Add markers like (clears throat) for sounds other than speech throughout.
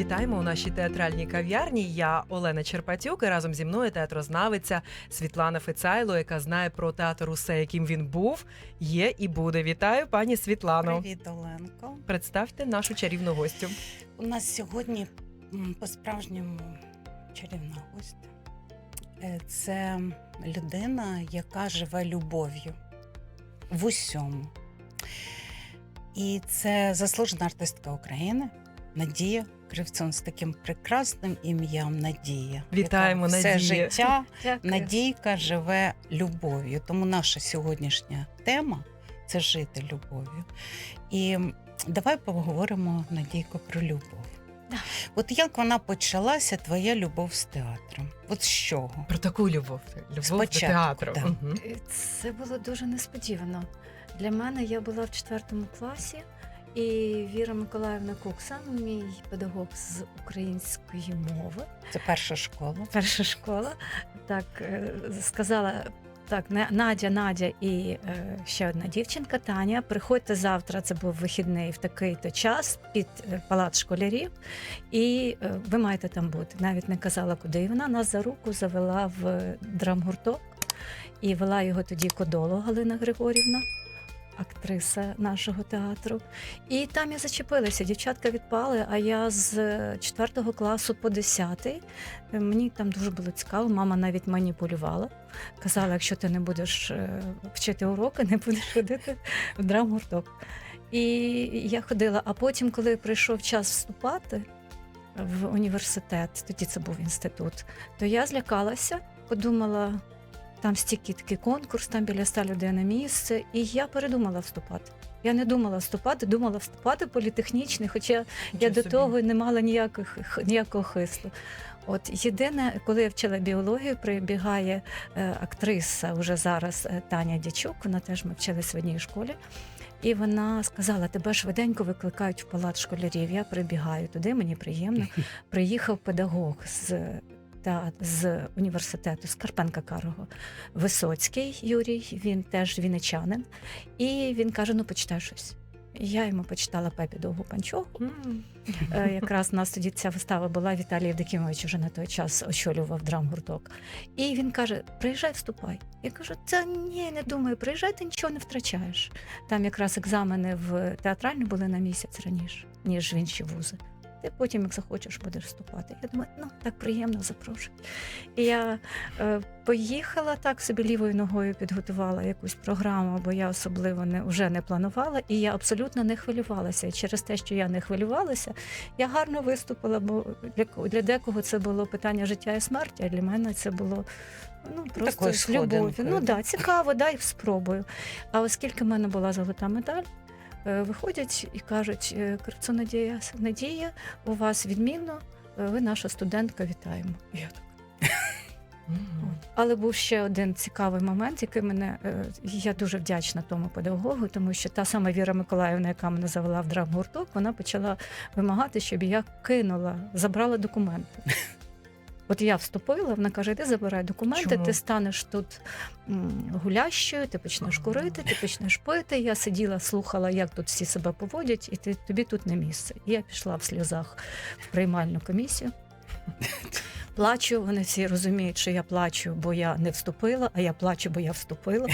Вітаємо у нашій театральній кав'ярні. Я Олена Черпатюк і разом зі мною театрознавиця Світлана Фицайло, яка знає про театр усе, яким він був, є і буде. Вітаю, пані Світлано. Привіт, Оленко. Представте нашу чарівну гостю. У нас сьогодні по-справжньому чарівна гостя. Е, Це людина, яка живе любов'ю в усьому. І це заслужена артистка України Надія Кривцун з таким прекрасним ім'ям Надія. Вітаємо, яка все Надія. життя Дякую. Надійка живе любов'ю. Тому наша сьогоднішня тема це жити любов'ю. І давай поговоримо, Надійко, про любов. Да. От як вона почалася, твоя любов з театром? От з чого? Про таку любов. Любов Спочатку, до театру. да. Е, Це було дуже несподівано. Для мене я була в четвертому класі, і Віра Миколаївна Кукса, мій педагог з української мови, Це перша школа. перша школа, так е, сказала. Так, Надя, Надя і е, ще одна дівчинка Таня. Приходьте завтра. Це був вихідний в такий-то час під е, палац школярів, і ви маєте там бути. Навіть не казала, куди. І вона нас за руку завела в драмгурток і вела його тоді Кодоло Галина Григорівна, актриса нашого театру. І там я зачепилася. Дівчатка відпали. А я з 4 класу по 10 е, мені там дуже було цікаво. Мама навіть маніпулювала. Казала, якщо ти не будеш е, вчити уроки, не будеш ходити в драмгурток. І я ходила. А потім, коли прийшов час вступати в університет, тоді це був інститут, то я злякалася, подумала, там стільки такий конкурс, там біля ста людей на місце, і я передумала вступати. Я не думала вступати, думала вступати політехнічний, хоча я Нічого до собі. того не мала ніяких, ніякого хисту. От єдине, коли я вчила біологію, прибігає е, актриса уже зараз е, Таня Дячук, вона теж ми вчились в одній школі. І вона сказала: тебе швиденько викликають в палац школярів. Я прибігаю туди, мені приємно. (laughs) Приїхав педагог з, та, з університету з Карпенка Карого, Висоцький Юрій, він теж вінничанин. І він каже: ну почитай щось. Я йому почитала Пепі Довгу Панчоху. Е, Якраз у нас тоді ця вистава була. Віталій Євдокимович вже на той час очолював драмгурток. І він каже: приїжджай, вступай. Я кажу, та ні, не думаю, приїжджай, ти нічого не втрачаєш. Там якраз екзамени в театральну були на місяць раніше, ніж в інші вузи. Ти потім, як захочеш, будеш вступати. Я думаю, ну так приємно, запрошую. І я е, поїхала так собі лівою ногою підготувала якусь програму, бо я особливо не вже не планувала, і я абсолютно не хвилювалася. І через те, що я не хвилювалася, я гарно виступила, бо для, для декого це було питання життя і смерті, а для мене це було ну, просто з любов'ю. Ну да. да, цікаво, дай спробую. А оскільки в мене була золота медаль, виходять і кажуть: е, Надія, Надія, у вас відмінно, е, ви наша студентка, вітаємо. Я так. (laughs) Але був ще один цікавий момент, який мене е, я дуже вдячна тому педагогу, тому що та сама Віра Миколаївна, яка мене завела в драмгурток, вона почала вимагати, щоб я кинула, забрала документи. (laughs) От я вступила, вона каже: ти забирай документи, Чому? ти станеш тут гулящою, ти почнеш курити, ти почнеш пити. Я сиділа, слухала, як тут всі себе поводять, і ти, тобі тут не місце. І я пішла в сльозах в приймальну комісію. Плачу, вони всі розуміють, що я плачу, бо я не вступила, а я плачу, бо я вступила.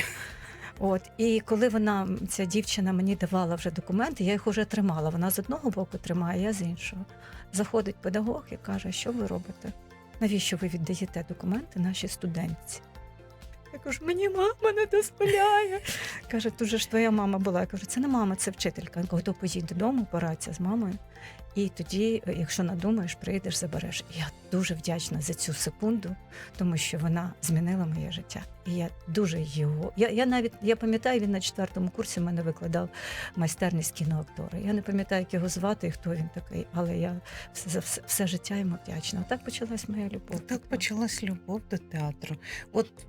От і коли вона, ця дівчина, мені давала вже документи, я їх вже тримала. Вона з одного боку тримає, я з іншого. Заходить педагог і каже: що ви робите? Навіщо ви віддаєте документи нашій студентці? Я кажу, мені мама не дозволяє. (laughs) Каже, тут же ж твоя мама була. Я кажу, це не мама, це вчителька. Я кажу, то поїдь додому, порадься з мамою. І тоді, е, якщо надумаєш, прийдеш, забереш. Я дуже вдячна за цю секунду, тому що вона змінила моє життя. І я дуже його. Я, я навіть я пам'ятаю, він на четвертому курсі мене викладав майстерність кіноактора. Я не пам'ятаю, як його звати і хто він такий, але я все, за все, все життя йому вдячна. Так почалась моя любов. Так почалась любов до театру. От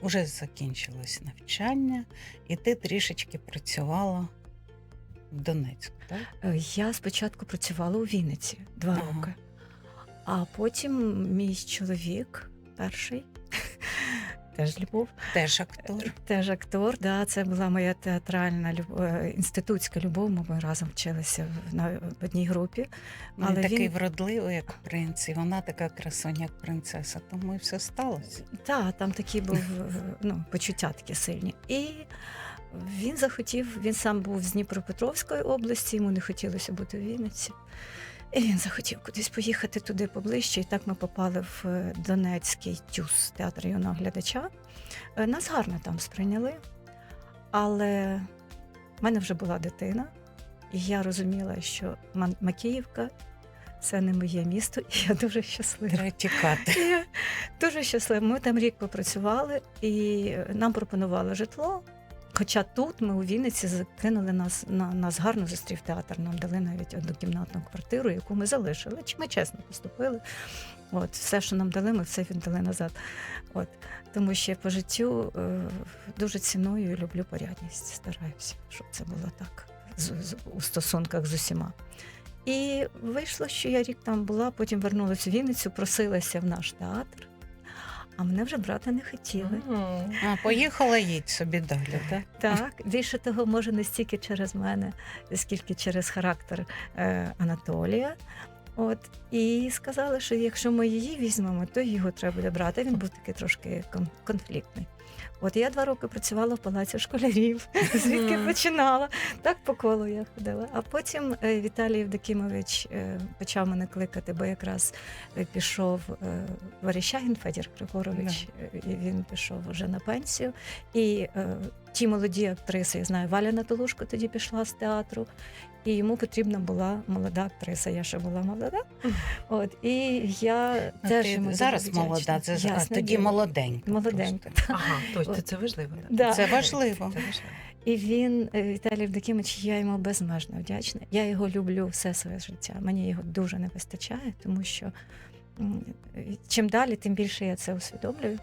уже закінчилось навчання, і ти трішечки працювала в Донецьку, так? Е, Я спочатку працювала у Вінниці два Ага. роки, а потім мій чоловік перший (laughs) теж любов. Теж актор. Теж актор, да, це була моя театральна е, інститутська любов. Ми разом вчилися в, на, в одній групі. Він такий він- вродливий, як принц, і вона така красуня, як принцеса. Тому і все сталося. Та, там такі був е, ну, почуття такі сильні. І він захотів, він сам був з Дніпропетровської області, йому не хотілося бути в Вінниці. І він захотів кудись поїхати туди поближче. І так ми попали в е, Донецький тюз театр юного глядача. Е, Нас гарно там сприйняли, але в мене вже була дитина, і я розуміла, що Макіївка це не моє місто, і я дуже щаслива. Треба тікати. (laughs) Я дуже щаслива. Ми там рік попрацювали і нам пропонували житло. Хоча тут ми у Вінниці закинули нас на нас гарно зустрів театр. Нам дали навіть однокімнатну квартиру, яку ми залишили. Чи ми чесно поступили? От все, що нам дали, ми все віддали назад. От тому що я по життю е, дуже ціную і люблю порядність. Стараюся, щоб це було так з, з, у стосунках з усіма. І вийшло, що я рік там була, потім вернулася в Вінницю, просилася в наш театр, а мене вже брати не хотіли. А, поїхала їдь собі далі, так? Так, більше того, може не стільки через мене, скільки через характер е, Анатолія. От і сказали, що якщо ми її візьмемо, то його треба буде брати. Він був такий трошки конфліктний. От я два роки працювала в палаці школярів, (laughs) звідки Мгм. починала. Так по колу я ходила. А потім е, Віталій Євдокімович е, почав мене кликати, бо якраз е, пішов Верещагін Федір Григорович, е, і він пішов вже на пенсію. І ті молоді актриси, я знаю, Валя Натолушко тоді пішла з театру, і йому потрібна була молода актриса. Я ще була молода. От і я Ну, теж ти йому зараз молода, це ж- тоді молоденька. Молоденька. Ага, точно, це важливо. да. Це важливо. Це важливо. І він, е, Віталій Евдокимович, я йому безмежно вдячна. Я його люблю все своє життя. Мені його дуже не вистачає, тому що чим далі, тим більше я це усвідомлюю.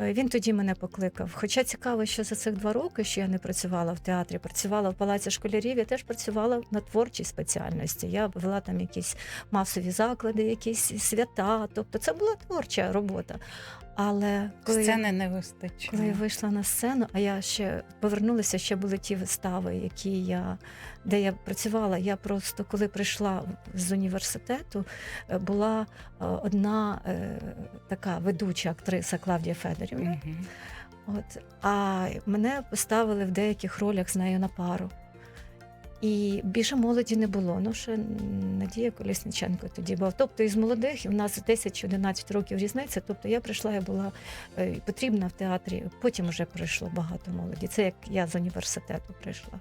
Е, Він тоді мене покликав. Хоча цікаво, що за цих два роки, що я не працювала в театрі, працювала в палаці школярів, я теж працювала на творчій спеціальності. Я вела там якісь масові заклади, якісь свята. Тобто це була творча робота. Але коли Сцени не коли я вийшла на сцену, а я ще повернулася, ще були ті вистави, які я де я працювала. Я просто коли прийшла з університету, е, була е, одна е, така ведуча актриса Клавдія Федорівна. Мгм. От, а мене поставили в деяких ролях з нею на пару. І більше молоді не було. Ну, ще Надія Колісниченко тоді була. Тобто із молодих у нас 10-11 років різниця. Тобто я прийшла, я була е, потрібна в театрі. Потім вже прийшло багато молоді. Це як я з університету прийшла.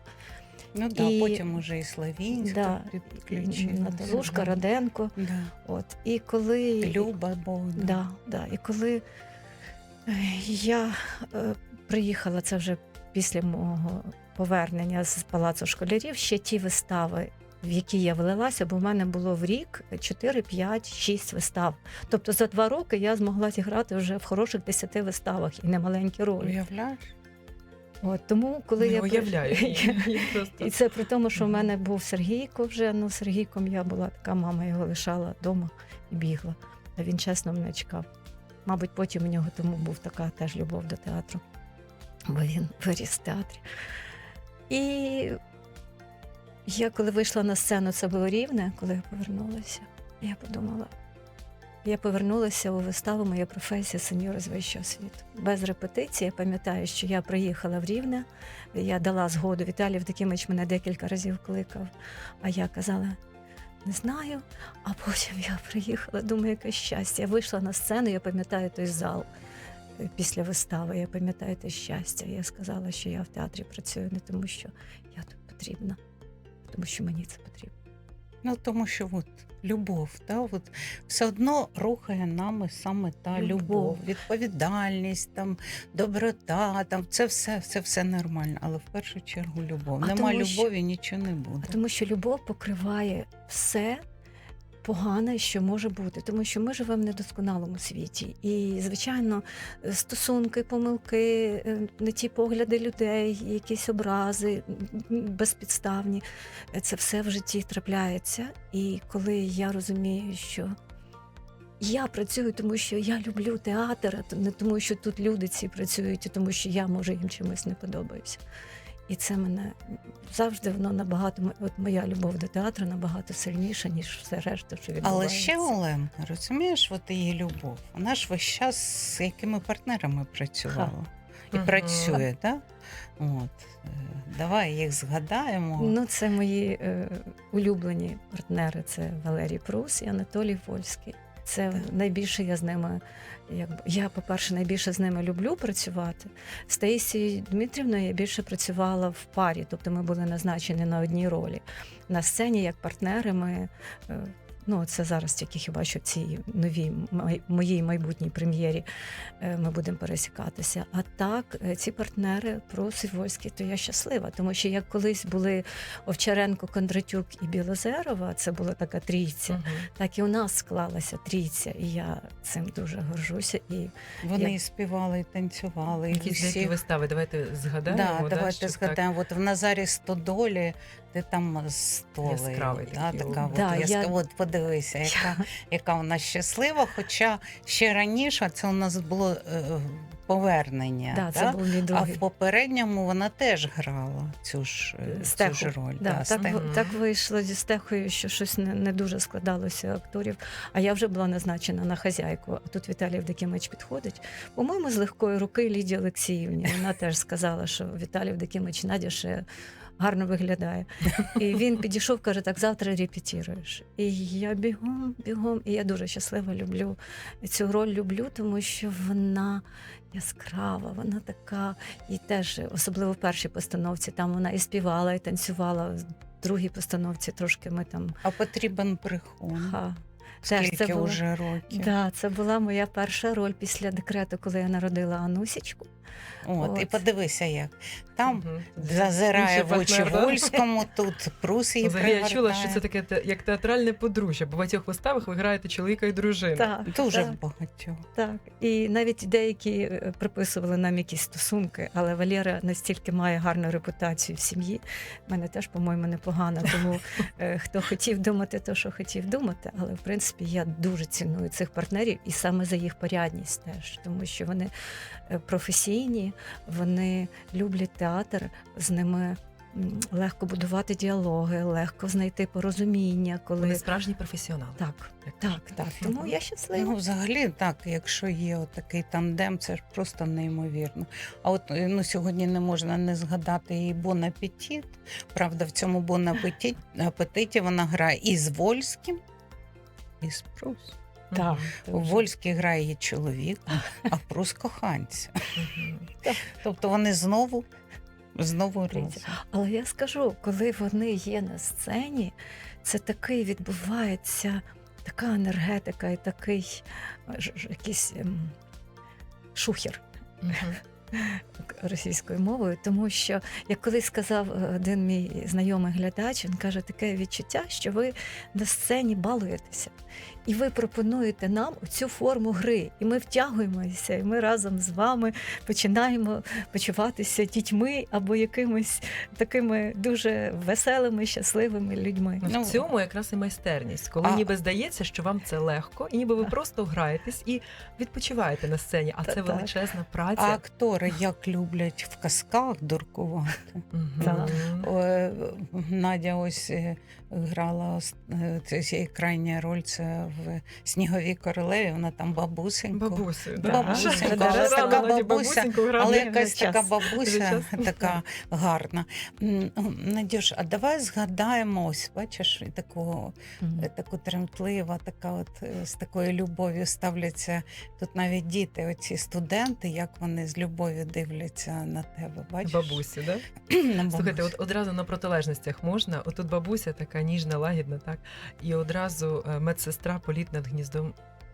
Ну да, І- потім уже і Славінська Да. Наталушка, Да. Раденко. Да. От. І коли Люба Богдан. Да, да. І коли е, я е, приїхала, це вже після мого повернення з палацу школярів, ще ті вистави, в які я влилася, бо в мене було в рік 4, 5, 6 вистав. Тобто за два роки я змогла зіграти вже в хороших 10 виставах і немаленькі ролі. Уявляєш? От, тому, коли Не я уявляю. Я- я (laughs) просто- І це при тому, що в мене був Сергійко вже. Ну, Сергійком я була така, мама його лишала вдома і бігла. А він чесно мене чекав. Мабуть, потім у нього тому був така теж любов до театру, бо він виріс в театрі. І я, коли вийшла на сцену, це було рівне, коли я повернулася. Я подумала, я повернулася у виставу моя професія сеньора з вищого світу. Без репетиції. Я пам'ятаю, що я приїхала в Рівне, я дала згоду. Віталій Вдокимович мене декілька разів кликав, а я казала. Не знаю, а потім я приїхала, думаю, яке щастя. Я вийшла на сцену, я пам'ятаю той зал після вистави. Я пам'ятаю те щастя. Я сказала, що я в театрі працюю не тому, що я тут потрібна, а тому що мені це потрібно. Ну тому що от любов, та от все одно рухає нами саме та Любов. любов, відповідальність, там доброта, там це все, це все нормально. Але в першу чергу любов. А Нема тому що- любові, нічого не буде. А тому що любов покриває все погане, що може бути, тому що ми живемо в недосконалому світі. І, звичайно, стосунки, помилки, е, не ті погляди людей, якісь образи безпідставні. е, Це все в житті трапляється. І коли я розумію, що я працюю, тому що я люблю театр, а не тому, що тут люди ці працюють, і тому що я може їм чимось не подобаюся. І це мене завжди воно набагато от моя любов до театру набагато сильніша, ніж все решта, що Але ще Оленка, розумієш, от її любов. Вона ж весь час з якими партнерами працювала і Мгм. працює, так? От. е, Давай їх згадаємо. Ну, це мої е, улюблені партнери. Це Валерій Прус і Анатолій Вольський. Це Так. найбільше я з ними. Якби я, по-перше, найбільше з ними люблю працювати. З Таїсією Дмитрівною я більше працювала в парі, тобто ми були назначені на одній ролі. На сцені як партнери ми. Ну, це зараз тільки хіба що в цій новій май- моїй майбутній прем'єрі е, ми будемо пересікатися. А так, е, ці партнери Прус і Вольський, то я щаслива, тому що як колись були Овчаренко, Кондратюк і Білозерова, це була така трійця, Мгм. так і у нас склалася трійця, і я цим дуже горжуся. І Вони я- співали, і танцювали, Якісь деякі всі. вистави, давайте згадаємо. Да, давайте щоб згадаємо. От в Назарі Стодолі, ти там столи. Яскравий да, такий така, от, Да, яска- я- от подивися, яка, яка вона щаслива. Хоча ще раніше це у нас було е, повернення. да, це да? був мій А в попередньому вона теж грала цю ж, е, цю ж роль. Да, так, Стеху. так вийшло зі стехою, що щось не, не дуже складалося акторів. А я вже була назначена на хазяйку. А тут Віталій Вдакимич підходить. По-моєму, з легкої руки Лідії Олексіївні. Вона теж сказала, що Віталій Вдакимич Надя ще гарно виглядає. І він підійшов, каже: так, завтра репетіруєш. І я бігом, бігом. І я дуже щаслива люблю цю роль люблю, тому що вона яскрава, вона така, і теж, особливо в першій постановці, там вона і співала, і танцювала. В другій постановці трошки ми там. А потрібен прихон. Ха. Теж Скільки це було- вже років. Да, це була моя перша роль після декрету, коли я народила Анусічку. От, І подивися, як там Мгм. зазирає в очі? Вольському, тут Прус її Взагалі я чула, що це таке як театральне подружжя. Бо В багатьох виставах ви граєте чоловіка і дружину. Так, Дуже так, багатьох. так. І навіть деякі е, приписували нам якісь стосунки, але Валера настільки має гарну репутацію в сім'ї. в мене теж, по-моєму, непогано. Тому е, хто хотів думати, то що хотів думати. Але в принципі я дуже ціную цих партнерів і саме за їх порядність теж, тому що вони е, професійні, вони люблять театр, з ними. Легко будувати діалоги, легко знайти порозуміння, коли Вони справжні професіонали. так, так, так. Тому я щаслива. Ну, взагалі, так, якщо є такий тандем, це ж просто неймовірно. А от е, ну, сьогодні не можна не згадати і Бон Апетіт. Правда, в цьому Бон Апетіт, апетиті вона грає і з Вольським, і з Прус. Так, У дуже. Вольський грає чоловік, а Прус коханця. Тобто вони знову, знову разом. Але я скажу, коли вони є на сцені, це такий відбувається така енергетика і такий е, якийсь ем, шухер. Російською мовою, тому що, як колись сказав е, один мій знайомий глядач, він каже, таке відчуття, що ви на сцені балуєтеся, і ви пропонуєте нам цю форму гри, і ми втягуємося, і ми разом з вами починаємо почуватися дітьми або якимись такими дуже веселими, щасливими людьми. Ну, Ну, в цьому якраз і майстерність, коли а- ніби здається, що вам це легко, і ніби ви просто граєтесь і відпочиваєте на сцені, а Та це так. величезна А праця. Актори як люблять в казках дуркувати. Е, Надя ось е, грала ос- е, її крайня роль це в Сніговій королеві. Вона там Бабусенька, бабуся. Але якась така бабуся, (laughs) така гарна. Надюш, а давай згадаємо ось, бачиш, такого е, таку тремтлива, така от е, з такою любов'ю ставляться. Тут навіть діти, оці студенти, як вони з любов'ю дивляться на тебе. Бачиш? Бабусі, да? (clears throat) На Слухайте, от одразу на протилежностях можна. Отут бабуся така ніжна, лагідна, так, і одразу е, медсестра політ над гніздом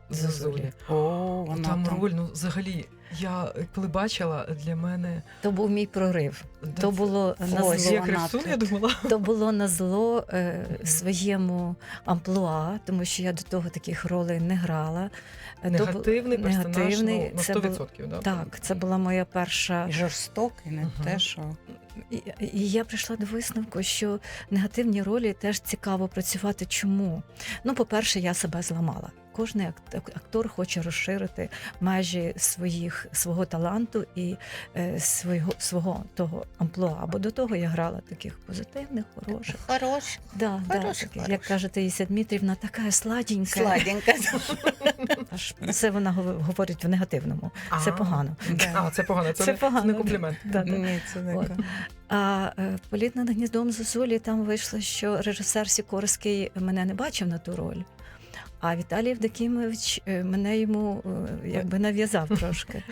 Зозулі. О, вона Там там. роль, ну взагалі Я е, коли бачила, для мене То був мій прорив. да, То це- було на Ось, зло. я вона красун, я думала. То було на зло е, своєму амплуа, тому що я до того таких ролей не грала. Е, то Негативний персонаж негативний, ну, на 100%. бу- да? Так, це була моя перша. І жорстокий, не угу. те, що І, і я прийшла до висновку, що негативні ролі теж цікаво працювати. Чому? Ну, по-перше, я себе зламала. Кожний акт- актор хоче розширити межі своїх свого таланту і е, свого свого того амплуа. Бо до того я грала таких позитивних, хороших. хороший, Да, да, Хороших, як хороших. каже Таїся Дмитрівна, така сладенька. сладенька. (laughs) Це вона гов- говорить в негативному. Це погано. А, це погано, це, не, комплімент. Да, да. Ні, це не А е, політ над гніздом Зозулі там вийшло, що режисер Сікорський мене не бачив на ту роль. А Віталій Евдокімович е, мене йому е, якби нав'язав трошки.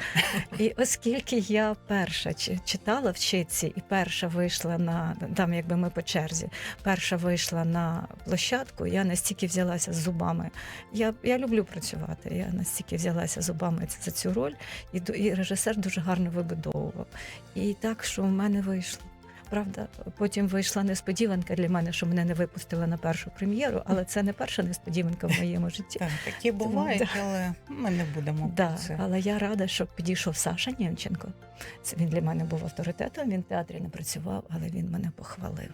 І оскільки я перша чи- читала в читці і перша вийшла на там, якби ми по черзі, перша вийшла на площадку, я настільки взялася з зубами. Я, я люблю працювати. Я настільки взялася зубами за цю роль, і, і режисер дуже гарно вибудовував. І так, що в мене вийшло. Правда, потім вийшла несподіванка для мене, що мене не випустили на першу прем'єру, але це не перша несподіванка в моєму житті. Так, такі бувають, але ми не будемо Да, про це. але я рада, що підійшов Саша Нємченко. Це він для мене був авторитетом. Він в театрі не працював, але він мене похвалив.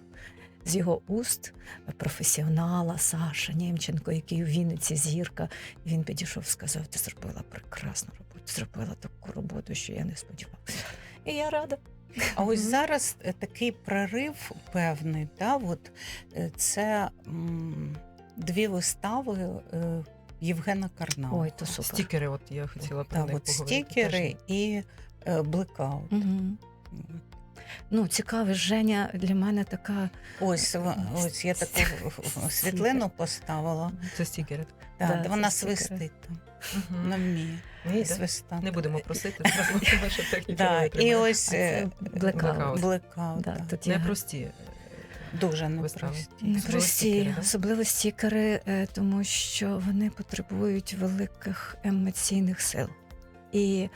З його уст професіонала Саша Нємченко, який у Вінниці зірка, він підійшов і сказав: Ти зробила прекрасну роботу, зробила таку роботу, що я не сподівався. І я рада. А ось зараз е, такий прорив певний, да, от, е, це м, дві вистави е, Євгена Карнауха. Ой, то супер. Стікери, от я хотіла про Да, них от поговорити. стікери і е, блекаут. Угу. Ну, цікаво, Женя для мене така. Ось, в- ось я таку (laughs) світлину поставила. Це стікери. Да, Да, це вона стікери. свистить там. Мгм. Вона вміє Ні, да? свистати. Не будемо просити, (laughs) Да, і ось е, Blackout. Blackout, Да, да. тут Непрості. Дуже Вистави. непрості. Непрості, особливо стікери, е, тому що вони потребують великих емоційних сил. І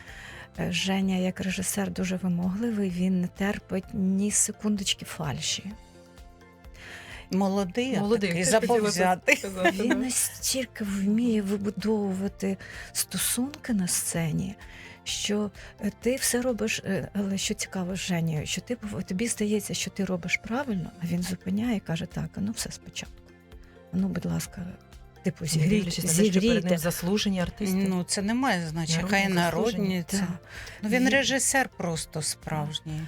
е, Женя, як режисер, дуже вимогливий, він не терпить ні секундочки фальші. Молодий, Молодий, такий заповзятий. Він настільки вміє вибудовувати стосунки на сцені, що е, ти все робиш, е, але що цікаво з що ти тобі здається, що ти робиш правильно, а він зупиняє і каже: так, ну все спочатку. Ну, будь ласка, типу, зігрійте. заслужені артисти. Ну, це не має значення. Народні Хай народні. Це. Ну, він Він- режисер просто справжній.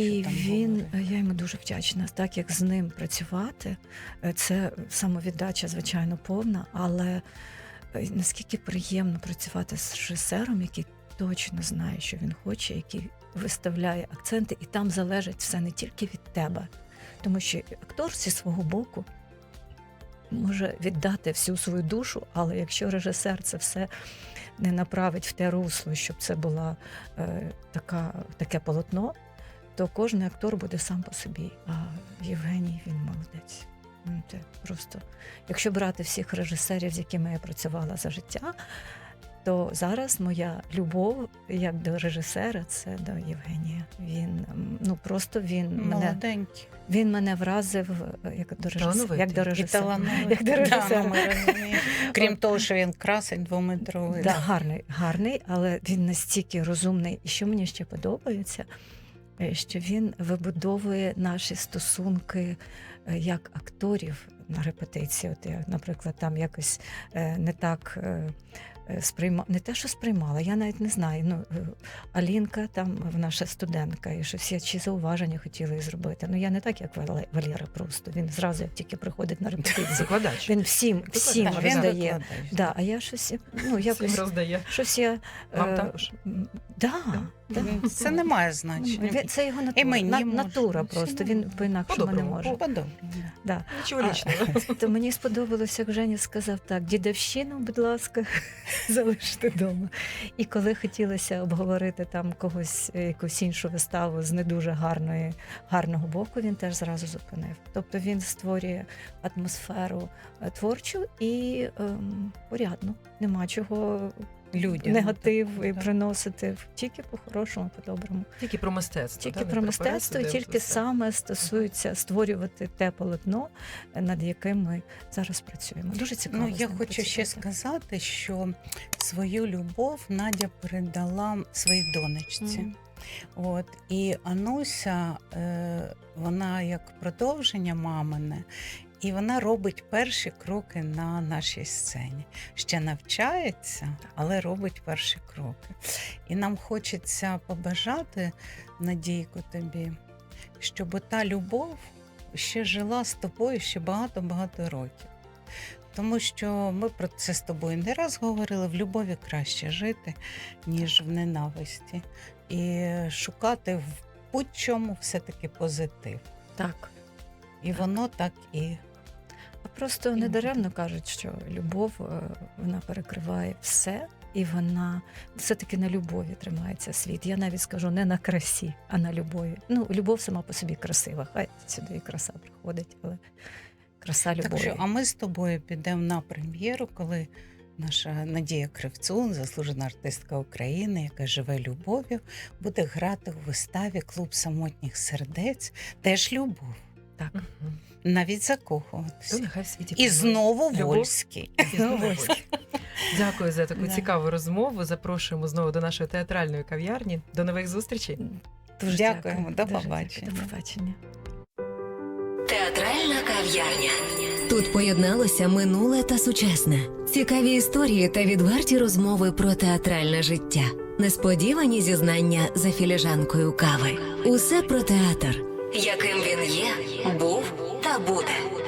І там він, говорить. е, я йому дуже вдячна, так як з ним працювати, е, це самовіддача, звичайно, повна, але е, наскільки приємно працювати з режисером, який точно знає, що він хоче, який виставляє акценти, і там залежить все не тільки від тебе, тому що актор зі свого боку може віддати всю свою душу, але якщо режисер це все не направить в те русло, щоб це була е, така, таке полотно, то кожен актор буде сам по собі. А Євгеній він молодець. Ну, Це просто, якщо брати всіх режисерів, з якими я працювала за життя, то зараз моя любов як до режисера це до Євгенія. Він ну просто він мене він мене вразив е, як до режисера. Як до режисера. талановитий. Як до Да, режисера. ну. (laughs) Крім того, що він красень двометровий. Да, гарний, гарний, але він настільки розумний. І що мені ще подобається, що він вибудовує наші стосунки е, як акторів на репетиції. От я, наприклад, там якось е, не так. е, е, Сприйма... Не те, що сприймала, я навіть не знаю. Ну, е, Алінка, там наша студентка, і що всі чи зауваження хотіли їй зробити. Ну я не так, як Вале- Валера, просто він зразу, як тільки приходить на репетицію, Викладач. він всім, всім він роздає. викладач. Да, а я щось ну, Всім роздає. щось я. Вам е, також? Да, Це не має значення. Це його натура. І мені На- натура просто. Він по-інакшому не По-доброму, може. Да. Нічого лічного. (laughs) То мені сподобалося, як Женя сказав так: дідовщину, будь ласка, (laughs) залиште вдома. І коли хотілося обговорити там когось, е, якусь іншу виставу з не дуже гарної, гарного боку, він теж зразу зупинив. Тобто він створює атмосферу е, творчу і ем, порядну. Нема чого людям. негатив і Так. приносити тільки по-хорошому, по-доброму. Тільки про мистецтво. Тільки та, не про мистецтво, і тільки саме стосується створювати те полотно, над яким ми зараз працюємо. Дуже цікаво. Ну, я хочу ще сказати, що свою любов Надя передала своїй донечці. Мгм. От і Ануся, е, вона як продовження мамине, і вона робить перші кроки на нашій сцені. Ще навчається, але робить перші кроки. І нам хочеться побажати, Надійко, тобі, щоб та любов ще жила з тобою ще багато-багато років. Тому що ми про це з тобою не раз говорили: в любові краще жити, ніж в ненависті і шукати в будь-чому все-таки позитив. Так. І воно так і просто І не буде. кажуть, що любов е, вона перекриває все, і вона все-таки на любові тримається світ. Я навіть скажу не на красі, а на любові. Ну, любов сама по собі красива. Хай сюди і краса приходить, але краса любові. так що. А ми з тобою підемо на прем'єру, коли наша Надія Кривцун, заслужена артистка України, яка живе любов'ю, буде грати у виставі Клуб самотніх сердець. Теж любов, Так. Мгм. навіть То нехай в світі І знову Любов. Вольський. І знову (laughs) Вольський. Дякую за таку Да. цікаву розмову. Запрошуємо знову до нашої театральної кав'ярні. До нових зустрічей. Дуже Дякуємо. До Дуже дякую. побачення. До побачення. Театральна кав'ярня. Тут поєдналося минуле та сучасне, цікаві історії та відверті розмови про театральне життя, несподівані зізнання за філіжанкою кави. Усе про театр, яким він є, був та буде.